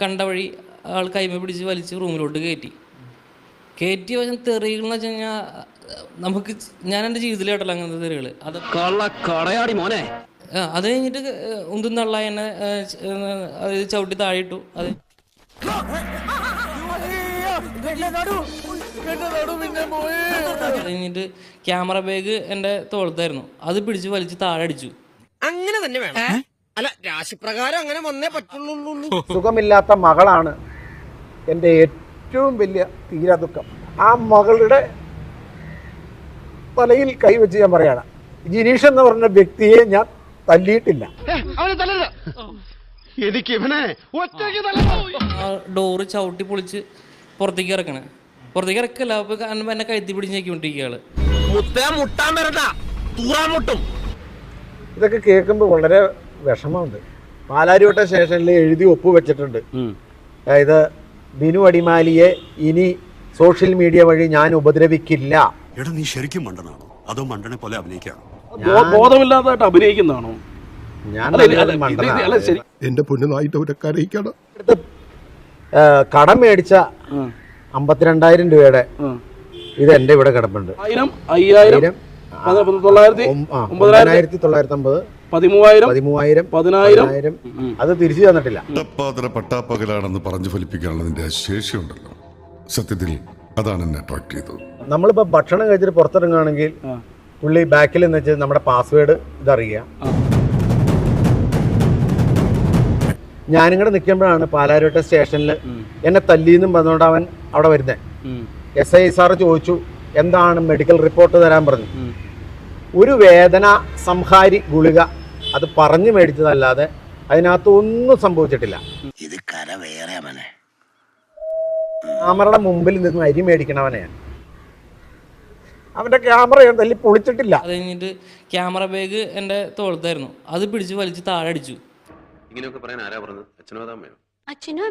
കണ്ട വഴി ആൾ കൈമ പിടിച്ച് വലിച്ച് റൂമിലോട്ട് കയറ്റി കയറ്റി വെച്ച തെറികൾ എന്ന് വെച്ച് കഴിഞ്ഞാൽ നമുക്ക് ഞാൻ എന്റെ ജീവിതത്തിൽ കേട്ടല്ലോ അങ്ങനത്തെ തെറികൾ അത് കളയാടി കടയാടി മോനെ. അത് കഴിഞ്ഞിട്ട് ഉന്തും തള്ള എന്നെ അത് ചവിട്ടി താഴെയിട്ടു. അത് അത് കഴിഞ്ഞിട്ട് ക്യാമറ ബാഗ് എന്റെ തോളത്തായിരുന്നു. അത് പിടിച്ച് വലിച്ച് താഴെ അടിച്ചു. അങ്ങനെ തന്നെ വേണം. അല്ല രാശിപ്രകാരം അങ്ങനെ വന്നേ പറ്റുള്ളൂ സുഖമില്ലാത്ത മകളാണ് എന്റെ ഏറ്റവും വലിയ തീരാ ദുഃഖം. ആ മകളുടെ തലയിൽ കൈവച്ച് ഞാൻ പറയാണ് ജിനീഷ് എന്ന് പറഞ്ഞ വ്യക്തിയെ ഞാൻ തല്ലിയിട്ടില്ല. എനിക്ക് ഇവനെ ഡോറ് ചവിട്ടി പൊളിച്ച് പുറത്തേക്ക് ഇറക്കണേ. പുറത്തേക്ക് ഇറക്കല്ല അപ്പൊ എന്നെ കഴുത്തി പിടിച്ച് ഞെക്കിക്കൊണ്ടിരിക്കുക മുട്ടാൻ വരണ്ട തൂറാൻ മുട്ടും. ഇതൊക്കെ കേൾക്കുമ്പോൾ വളരെ വിഷമമുണ്ട്. പാലാരിവട്ട സ്റ്റേഷനിൽ എഴുതി ഒപ്പ് വെച്ചിട്ടുണ്ട്. അതായത് ബിനു അടിമാലിയെ ഇനി സോഷ്യൽ മീഡിയ വഴി ഞാൻ ഉപദ്രവിക്കില്ല. എടാ നീ ശരിക്കും മണ്ടനാണോ? അതോ മണ്ടനെ പോലെ അഭിനയിക്കാണോ? ബോധമില്ലാതായിട്ട് അഭിനയിക്കുന്നതാണോ? ഞാൻ എന്റെ അടുത്ത്, കടം മേടിച്ച അമ്പത്തിരണ്ടായിരം രൂപയുടെ ഇത് എന്റെ ഇവിടെ കിടപ്പുണ്ട്. ആയിരം അയ്യായിരം തൊള്ളായിരത്തി ഒമ്പതിനായിരത്തി തൊള്ളായിരത്തി അമ്പത്. പതിമൂവായിരം പതിമൂവായിരം പതിനായിരം. പതിനായിരം. അത് തിരിച്ചു തന്നിട്ടില്ല. പാത്ര പട്ടാപ്പകലാണെന്ന് പറഞ്ഞു ഫലിപ്പിക്കാനുള്ളതിന്റെ ശേഷി ഉണ്ടല്ലോ ശേഷിയുണ്ടല്ലോ. സത്യത്തിൽ അതാണ് എന്നെ അട്രാക്ട് ചെയ്തത്. നമ്മളിപ്പോ ഭക്ഷണം കഴിച്ചിട്ട് പുറത്തിറങ്ങുകയാണെങ്കിൽ. പുള്ളി ബാക്കിൽ എന്ന് വെച്ചാൽ നമ്മുടെ പാസ്വേഡ് ഇതറിയുക. ഞാനും ഞാനിങ്ങടെ നിൽക്കുമ്പോഴാണ് പാലാരോട്ട സ്റ്റേഷനിൽ എന്നെ തല്ലിന്നും പറഞ്ഞുകൊണ്ട് അവൻ അവിടെ വരുന്നത് എസ് ഐ സാറ് ചോദിച്ചു എന്താണ് മെഡിക്കൽ റിപ്പോർട്ട് തരാൻ പറഞ്ഞു. ഒരു വേദന സംഹാരി ഗുളിക അത് പറഞ്ഞു മേടിച്ചതല്ലാതെ അതിനകത്ത് ഒന്നും സംഭവിച്ചിട്ടില്ല. ഇത് കര വേറെ അവനെ. ക്യാമറയുടെ മുമ്പിൽ നിന്ന് അരി മേടിക്കണവനെ. അവന്റെ ക്യാമറ തല്ലി പൊളിച്ചിട്ടില്ല. അത് കഴിഞ്ഞിട്ട് ക്യാമറ ബാഗ് എന്റെ തോളത്തായിരുന്നു. അത് പിടിച്ച് വലിച്ച് താഴെ അടിച്ചു. ഇങ്ങനെയൊക്കെ പറയാൻ ആരാ പറഞ്ഞത്? അച്ഛനോ അച്ഛനും